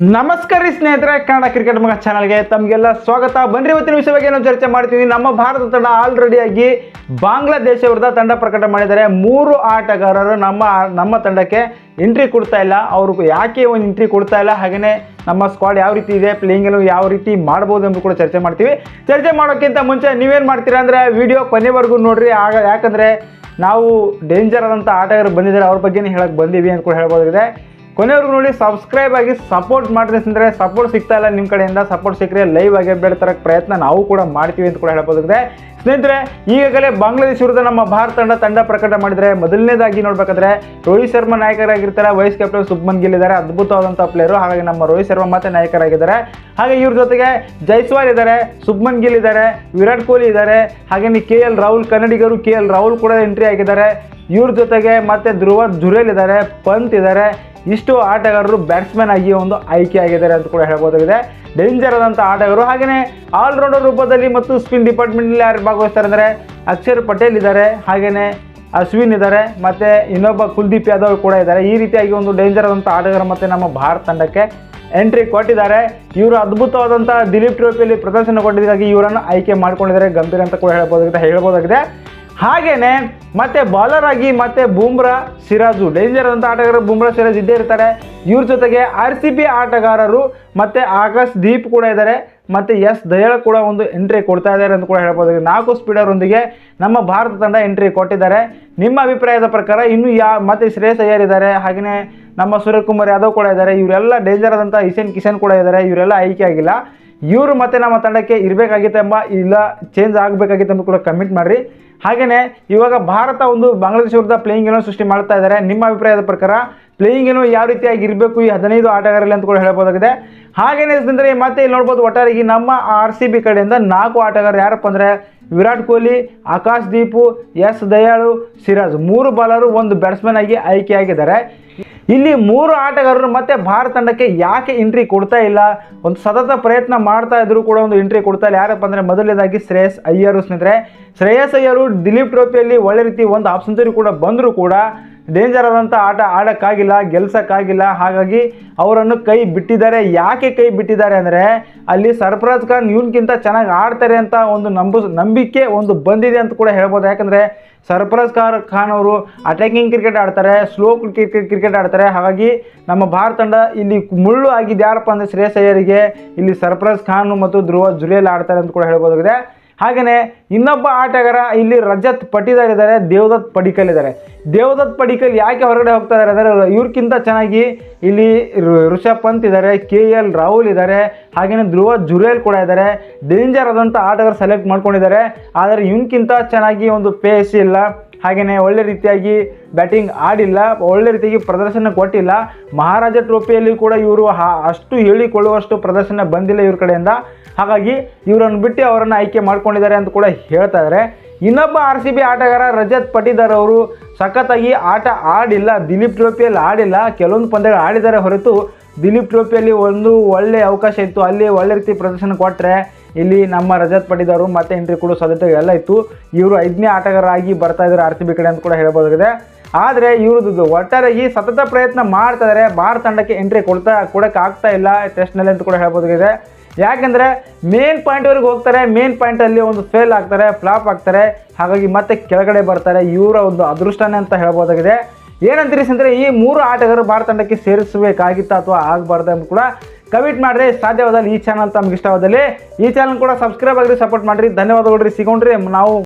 ನಮಸ್ಕಾರ ಸ್ನೇಹಿತರೆ, ಕನ್ನಡ ಕ್ರಿಕೆಟ್ ಮಗ ಚಾನಲ್ಗೆ ತಮಗೆಲ್ಲ ಸ್ವಾಗತ. ಬನ್ನಿ ಇವತ್ತಿನ ವಿಷಯ ಬಗ್ಗೆ ನಾವು ಚರ್ಚೆ ಮಾಡ್ತೀವಿ. ನಮ್ಮ ಭಾರತ ತಂಡ ಆಲ್ರೆಡಿ ಆಗಿ ಬಾಂಗ್ಲಾದೇಶ ವಿರುದ್ಧ ತಂಡ ಪ್ರಕಟ ಮಾಡಿದ್ದಾರೆ. ಮೂರು ಆಟಗಾರರು ನಮ್ಮ ನಮ್ಮ ತಂಡಕ್ಕೆ ಎಂಟ್ರಿ ಕೊಡ್ತಾ ಇಲ್ಲ. ಅವರು ಯಾಕೆ ಒಂದು ಎಂಟ್ರಿ ಕೊಡ್ತಾ ಇಲ್ಲ? ಹಾಗೆಯೇ ನಮ್ಮ ಸ್ಕ್ವಾಡ್ ಯಾವ ರೀತಿ ಇದೆ? ಪ್ಲೇಯಿಂಗ್ ಎಲ್ಲ ಯಾವ ರೀತಿ ಮಾಡ್ಬೋದು ಎಂದು ಕೂಡ ಚರ್ಚೆ ಮಾಡ್ತೀವಿ. ಚರ್ಚೆ ಮಾಡೋಕ್ಕಿಂತ ಮುಂಚೆ ನೀವೇನು ಮಾಡ್ತೀರಾ ಅಂದರೆ ವಿಡಿಯೋ ಕೊನೆವರೆಗೂ ನೋಡಿರಿ. ಆಗ ಯಾಕಂದರೆ ನಾವು ಡೇಂಜರ್ ಆದಂಥ ಆಟಗಾರರು ಬಂದಿದ್ದಾರೆ. ಅವ್ರ ಬಗ್ಗೆನೇ ಹೇಳಕ್ಕೆ ಬಂದೀವಿ ಅಂತ ಕೂಡ ಹೇಳ್ಬೋದಾಗಿದೆ. ಕೊನೆವರೆಗೂ ನೋಡಿ ಸಬ್ಸ್ಕ್ರೈಬ್ ಆಗಿ ಸಪೋರ್ಟ್ ಮಾಡಿದ್ರೆ ಅಂದರೆ ಸಪೋರ್ಟ್ ಸಿಗ್ತಾ ಇಲ್ಲ ನಿಮ್ಮ ಕಡೆಯಿಂದ. ಸಪೋರ್ಟ್ ಸಿಕ್ಕರೆ ಲೈವ್ ಆಗಿ ಅಪ್ಡೇಟ್ ತರಕ್ಕೆ ಪ್ರಯತ್ನ ನಾವು ಕೂಡ ಮಾಡ್ತೀವಿ ಅಂತ ಕೂಡ ಹೇಳ್ಬೋದಾಗಿದೆ ಸ್ನೇಹಿತರೆ. ಈಗಾಗಲೇ ಬಾಂಗ್ಲಾದೇಶ ವಿರುದ್ಧ ನಮ್ಮ ಭಾರತ ತಂಡ ತಂಡ ಪ್ರಕಟ ಮಾಡಿದರೆ, ಮೊದಲನೇದಾಗಿ ನೋಡ್ಬೇಕಾದ್ರೆ ರೋಹಿತ್ ಶರ್ಮಾ ನಾಯಕರಾಗಿರ್ತಾರೆ. ವೈಸ್ ಕ್ಯಾಪ್ಟನ್ ಸುಬ್ಮನ್ ಗಿಲ್ ಇದ್ದಾರೆ. ಅದ್ಭುತವಾದಂಥ ಪ್ಲೇಯರು ಹಾಗಾಗಿ ನಮ್ಮ ರೋಹಿತ್ ಶರ್ಮಾ ಮತ್ತೆ ನಾಯಕರಾಗಿದ್ದಾರೆ. ಹಾಗೆ ಇವ್ರ ಜೊತೆಗೆ ಜೈಸ್ವಾಲ್ ಇದ್ದಾರೆ ಸುಬ್ಮನ್ ಗಿಲ್ ಇದ್ದಾರೆ, ವಿರಾಟ್ ಕೊಹ್ಲಿ ಇದ್ದಾರೆ. ಹಾಗೆಯೇ ಕೆ ಎಲ್ ರಾಹುಲ್, ಕನ್ನಡಿಗರು ಕೆ ಎಲ್ ರಾಹುಲ್ ಕೂಡ ಎಂಟ್ರಿ ಆಗಿದ್ದಾರೆ. ಇವ್ರ ಜೊತೆಗೆ ಮತ್ತೆ ಧ್ರುವ ಜುರೇಲ್ ಇದ್ದಾರೆ, ಪಂತ್ ಇದ್ದಾರೆ. ಇಷ್ಟು ಆಟಗಾರರು ಬ್ಯಾಟ್ಸ್ಮನ್ ಆಗಿ ಒಂದು ಆಯ್ಕೆ ಆಗಿದ್ದಾರೆ ಅಂತ ಕೂಡ ಹೇಳ್ಬೋದಾಗಿದೆ ಡೇಂಜರ್ ಆದಂಥ ಆಟಗಾರರು ಹಾಗೆಯೇ ಆಲ್ರೌಂಡರ್ ರೂಪದಲ್ಲಿ ಮತ್ತು ಸ್ಪಿನ್ ಡಿಪಾರ್ಟ್ಮೆಂಟ್ನಲ್ಲಿ ಯಾರು ಭಾಗವಹಿಸ್ತಾರೆ ಅಂದರೆ ಅಕ್ಷರ್ ಪಟೇಲ್ ಇದ್ದಾರೆ ಹಾಗೆಯೇ ಅಶ್ವಿನ್ ಇದ್ದಾರೆ, ಮತ್ತು ಇನ್ನೊಬ್ಬ ಕುಲ್ದೀಪ್ ಯಾದವ್ ಕೂಡ ಇದ್ದಾರೆ. ಈ ರೀತಿಯಾಗಿ ಒಂದು ಡೇಂಜರ್ ಆದಂಥ ಆಟಗಾರ ಮತ್ತು ನಮ್ಮ ಭಾರತ ತಂಡಕ್ಕೆ ಎಂಟ್ರಿ ಕೊಟ್ಟಿದ್ದಾರೆ. ಇವರು ಅದ್ಭುತವಾದಂಥ ದಿಲೀಪ್ ಟ್ರೋಫಿಯಲ್ಲಿ ಪ್ರದರ್ಶನ ಕೊಟ್ಟಿದ್ದಾಗಿ ಇವರನ್ನು ಆಯ್ಕೆ ಮಾಡ್ಕೊಂಡಿದ್ದಾರೆ. ಗಂಭೀರ ಅಂತ ಕೂಡ ಹೇಳ್ಬೋದಾಗಿದೆ ಹೇಳ್ಬೋದಾಗಿದೆ ಹಾಗೇನೆ ಮತ್ತೆ ಬಾಲರ್ ಆಗಿ ಮತ್ತೆ ಬೂಮ್ರಾ ಸಿರಾಜು ಡೇಂಜರ್ ಅಂತ ಆಟಗಾರರು ಬೂಮ್ರಾ ಸಿರಾಜ್ ಇದ್ದೇ ಇರ್ತಾರೆ. ಇವ್ರ ಜೊತೆಗೆ ಆರ್ ಸಿ ಬಿ ಆಟಗಾರರು ಮತ್ತೆ ಆಕಾಶ್ ದೀಪ್ ಕೂಡ ಇದ್ದಾರೆ ಮತ್ತೆ ಎಸ್ ದಯಾಳ್ ಕೂಡ ಒಂದು ಎಂಟ್ರಿ ಕೊಡ್ತಾ ಇದ್ದಾರೆ ಅಂತ ಕೂಡ ಹೇಳ್ಬೋದು. ನಾಲ್ಕು ಸ್ಪೀಡರ್ ನಮ್ಮ ಭಾರತ ತಂಡ ಎಂಟ್ರಿ ಕೊಟ್ಟಿದ್ದಾರೆ. ನಿಮ್ಮ ಅಭಿಪ್ರಾಯದ ಪ್ರಕಾರ ಇನ್ನು ಯಾ ಮತ್ತೆ ಶ್ರೇಯಸ್ ಅಯ್ಯರ್ ಇದ್ದಾರೆ. ಹಾಗೆಯೇ ನಮ್ಮ ಸೂರ್ಯಕುಮಾರ್ ಯಾದವ್ ಕೂಡ ಇದ್ದಾರೆ. ಇವರೆಲ್ಲ ಡೇಂಜರ್ ಆದಂಥ ಇಸೇನ್ ಕಿಶನ್ ಕೂಡ ಇದ್ದಾರೆ. ಇವರೆಲ್ಲ ಆಯ್ಕೆ ಆಗಿಲ್ಲ. ಇವರು ಮತ್ತೆ ನಮ್ಮ ತಂಡಕ್ಕೆ ಇರಬೇಕಾಗಿತ್ತು ಎಂಬ ಇಲ್ಲ ಚೇಂಜ್ ಆಗಬೇಕಾಗಿತ್ತು ಅಂತ ಕೂಡ ಕಮೆಂಟ್ ಮಾಡಿರಿ. ಹಾಗೆಯೇ ಇವಾಗ ಭಾರತ ಒಂದು ಬಾಂಗ್ಲಾದೇಶ ವಿರುದ್ಧ ಪ್ಲೇಯಿಂಗ್ ಏನೋ ಸೃಷ್ಟಿ ಮಾಡ್ತಾ ಇದ್ದಾರೆ. ನಿಮ್ಮ ಅಭಿಪ್ರಾಯದ ಪ್ರಕಾರ ಪ್ಲೇಯಿಂಗ್ ಏನೋ ಯಾವ ರೀತಿಯಾಗಿ ಇರಬೇಕು ಈ ಹದಿನೈದು ಆಟಗಾರರಲ್ಲಿ ಅಂತ ಕೂಡ ಹೇಳ್ಬೋದಾಗಿದೆ ಹಾಗೇನೇ ಮತ್ತೆ ಇಲ್ಲಿ ನೋಡ್ಬೋದು ಒಟ್ಟಾರೆಯಾಗಿ ನಮ್ಮ ಆರ್ ಸಿ ಬಿ ಕಡೆಯಿಂದ ನಾಲ್ಕು ಆಟಗಾರರು ಯಾರಪ್ಪ ಅಂದರೆ ವಿರಾಟ್ ಕೊಹ್ಲಿ, ಆಕಾಶ್ ದೀಪು, ಎಸ್ ದಯಾಳು, ಸಿರಾಜ್. ಮೂರು ಬಾಲರು ಒಂದು ಬ್ಯಾಟ್ಸ್ಮನ್ ಆಗಿ ಆಯ್ಕೆಯಾಗಿದ್ದಾರೆ. ಇಲ್ಲಿ ಮೂರು ಆಟಗಾರರು ಮತ್ತೆ ಭಾರತ ತಂಡಕ್ಕೆ ಯಾಕೆ ಎಂಟ್ರಿ ಕೊಡ್ತಾ ಇಲ್ಲ? ಒಂದು ಸತತ ಪ್ರಯತ್ನ ಮಾಡ್ತಾ ಇದ್ರು ಕೂಡ ಒಂದು ಎಂಟ್ರಿ ಕೊಡ್ತಾ ಇಲ್ಲ. ಯಾರಪ್ಪ ಅಂದರೆ ಮೊದಲನೇದಾಗಿ ಶ್ರೇಯಸ್ ಅಯ್ಯರು ಸ್ನೇಹಿತರೆ. ಶ್ರೇಯಸ್ ಅಯ್ಯರು ದಿಲೀಪ್ ಟ್ರೋಫಿಯಲ್ಲಿ ಒಳ್ಳೆ ರೀತಿ ಒಂದು ಆಫ್ ಸೆಂಚುರಿ ಕೂಡ ಬಂದರೂ ಕೂಡ ಡೇಂಜರ್ ಆದಂಥ ಆಟ ಆಡೋಕ್ಕಾಗಿಲ್ಲ, ಗೆಲ್ಸೋಕ್ಕಾಗಿಲ್ಲ. ಹಾಗಾಗಿ ಅವರನ್ನು ಕೈ ಬಿಟ್ಟಿದ್ದಾರೆ. ಯಾಕೆ ಕೈ ಬಿಟ್ಟಿದ್ದಾರೆ ಅಂದರೆ ಅಲ್ಲಿ ಸರ್ಫರಾಜ್ ಖಾನ್ ಇವನ್ಗಿಂತ ಚೆನ್ನಾಗಿ ಆಡ್ತಾರೆ ಅಂತ ಒಂದು ನಂಬ, ನಂಬಿಕೆ ಒಂದು ಬಂದಿದೆ ಅಂತ ಕೂಡ ಹೇಳ್ಬೋದು. ಯಾಕಂದರೆ ಸರ್ಫರಾಜ್ ಖಾನ್ ಖಾನ್ ಅವರು ಅಟ್ಯಾಕಿಂಗ್ ಕ್ರಿಕೆಟ್ ಆಡ್ತಾರೆ ಸ್ಲೋ ಕ್ರಿಕೆಟ್ ಕ್ರಿಕೆಟ್ ಆಡ್ತಾರೆ. ಹಾಗಾಗಿ ನಮ್ಮ ಭಾರತ ತಂಡ ಇಲ್ಲಿ ಮುಳ್ಳು ಆಗಿದ್ದು ಯಾರಪ್ಪ ಅಂದರೆ ಶ್ರೇಯಸ್ ಅಯ್ಯರಿಗೆ ಇಲ್ಲಿ ಸರ್ಫರಾಜ್ ಖಾನ್ ಮತ್ತು ಧ್ರುವ ಜುಲಿಯಲ್ಲಿ ಆಡ್ತಾರೆ ಅಂತ ಕೂಡ ಹೇಳ್ಬೋದಾಗಿದೆ. ಹಾಗೆಯೇ ಇನ್ನೊಬ್ಬ ಆಟಗಾರ ಇಲ್ಲಿ ರಜತ್ ಪಟಿದಾರ್ ಇದ್ದಾರೆ ದೇವದತ್ ಪಡಿಕಲ್ ಇದ್ದಾರೆ ದೇವದತ್ ಪಡಿಕಲ್ ಯಾಕೆ ಹೊರಗಡೆ ಹೋಗ್ತಾ ಇದ್ದಾರೆ ಅಂದರೆ ಇವ್ರಿಗಿಂತ ಚೆನ್ನಾಗಿ ಇಲ್ಲಿ ಋಷಭ್ ಪಂತ್ ಇದ್ದಾರೆ, ಕೆ ಎಲ್ ರಾಹುಲ್ ಇದ್ದಾರೆ ಹಾಗೆಯೇ ಧ್ರುವ ಜುರೇಲ್ ಕೂಡ ಇದ್ದಾರೆ. ಡೇಂಜರ್ ಆದಂಥ ಆಟಗಾರ ಸೆಲೆಕ್ಟ್ ಮಾಡ್ಕೊಂಡಿದ್ದಾರೆ. ಆದರೆ ಇವನ್ಕಿಂತ ಚೆನ್ನಾಗಿ ಒಂದು ಪೇಸ್ ಇಲ್ಲ. ಹಾಗೆಯೇ ಒಳ್ಳೆ ರೀತಿಯಾಗಿ ಬ್ಯಾಟಿಂಗ್ ಆಡಿಲ್ಲ, ಒಳ್ಳೆ ರೀತಿಯಾಗಿ ಪ್ರದರ್ಶನ ಕೊಟ್ಟಿಲ್ಲ. ಮಹಾರಾಜ ಟ್ರೋಫಿಯಲ್ಲಿ ಕೂಡ ಇವರು ಅಷ್ಟು ಹೇಳಿಕೊಳ್ಳುವಷ್ಟು ಪ್ರದರ್ಶನ ಬಂದಿಲ್ಲ ಇವ್ರ ಕಡೆಯಿಂದ. ಹಾಗಾಗಿ ಇವರನ್ನು ಬಿಟ್ಟು ಅವರನ್ನು ಆಯ್ಕೆ ಮಾಡ್ಕೊಂಡಿದ್ದಾರೆ ಅಂತ ಕೂಡ ಹೇಳ್ತಾ ಇದ್ದಾರೆ ಇನ್ನೊಬ್ಬ ಆರ್ ಸಿ ಬಿ ಆಟಗಾರ ರಜತ್ ಪಟಿದಾರ್ ಅವರು ಸಖತ್ತಾಗಿ ಆಟ ಆಡಿಲ್ಲ, ದಿಲೀಪ್ ಟ್ರೋಫಿಯಲ್ಲಿ ಆಡಿಲ್ಲ, ಕೆಲವೊಂದು ಪಂದ್ಯಗಳು ಆಡಿದ್ದಾರೆ ಹೊರತು ದಿಲೀಪ್ ಟ್ರೋಫಿಯಲ್ಲಿ ಒಂದು ಒಳ್ಳೆ ಅವಕಾಶ ಇತ್ತು. ಅಲ್ಲಿ ಒಳ್ಳೆ ರೀತಿ ಪ್ರದರ್ಶನ ಕೊಟ್ಟರೆ ಇಲ್ಲಿ ನಮ್ಮ ರಜತ್ ಪಟಿದಾರು ಮತ್ತೆ ಎಂಟ್ರಿ ಕೊಡೋ ಸಾಧ್ಯತೆ ಎಲ್ಲ ಇತ್ತು. ಇವರು ಐದನೇ ಆಟಗಾರರಾಗಿ ಬರ್ತಾ ಇದ್ದಾರೆ ಆರ್ ಸಿ ಬಿ ಕಡೆ ಅಂತ ಕೂಡ ಹೇಳ್ಬೋದಾಗಿದೆ ಆದರೆ ಇವ್ರದ್ದು ಒಟ್ಟಾರೆಯಾಗಿ ಸತತ ಪ್ರಯತ್ನ ಮಾಡ್ತಾ ಇದ್ದಾರೆ ಭಾರತ ತಂಡಕ್ಕೆ ಎಂಟ್ರಿ ಕೊಡ್ತಾ ಕೊಡೋಕೆ ಆಗ್ತಾ ಇಲ್ಲ ಟೆಸ್ಟ್ನಲ್ಲಿ ಅಂತ ಕೂಡ ಹೇಳ್ಬೋದಾಗಿದೆ ಯಾಕೆಂದರೆ ಮೇನ್ ಪಾಯಿಂಟ್ವರೆಗೆ ಹೋಗ್ತಾರೆ. ಮೇನ್ ಪಾಯಿಂಟಲ್ಲಿ ಒಂದು ಫೇಲ್ ಆಗ್ತಾರೆ ಫ್ಲಾಪ್ ಆಗ್ತಾರೆ. ಹಾಗಾಗಿ ಮತ್ತೆ ಕೆಳಗಡೆ ಬರ್ತಾರೆ. ಇವರ ಒಂದು ಅದೃಷ್ಟನೇ ಅಂತ ಹೇಳ್ಬೋದಾಗಿದೆ ಏನಂತೀರಿ ಅಂದರೆ ಈ ಮೂರು ಆಟಗಾರರು ಭಾರತ ತಂಡಕ್ಕೆ ಸೇರಿಸಬೇಕಾಗಿತ್ತು ಅಥವಾ ಆಗಬಾರ್ದು ಅಂತ ಕೂಡ ಕಮೆಂಟ್ ಮಾಡಿರಿ, ಸಾಧ್ಯವಾದಲ್ಲಿ ಈ ಚಾನಲ್ ತಮ್ಗೆ ಇಷ್ಟವಾದಲ್ಲಿ. ಈ ಚಾನಲ್ ಕೂಡ ಸಬ್ಸ್ಕ್ರೈಬ್ ಆಗಿರಿ ಸಪೋರ್ಟ್ ಮಾಡಿರಿ. ಧನ್ಯವಾದಗಳು ರೀ ನಾವು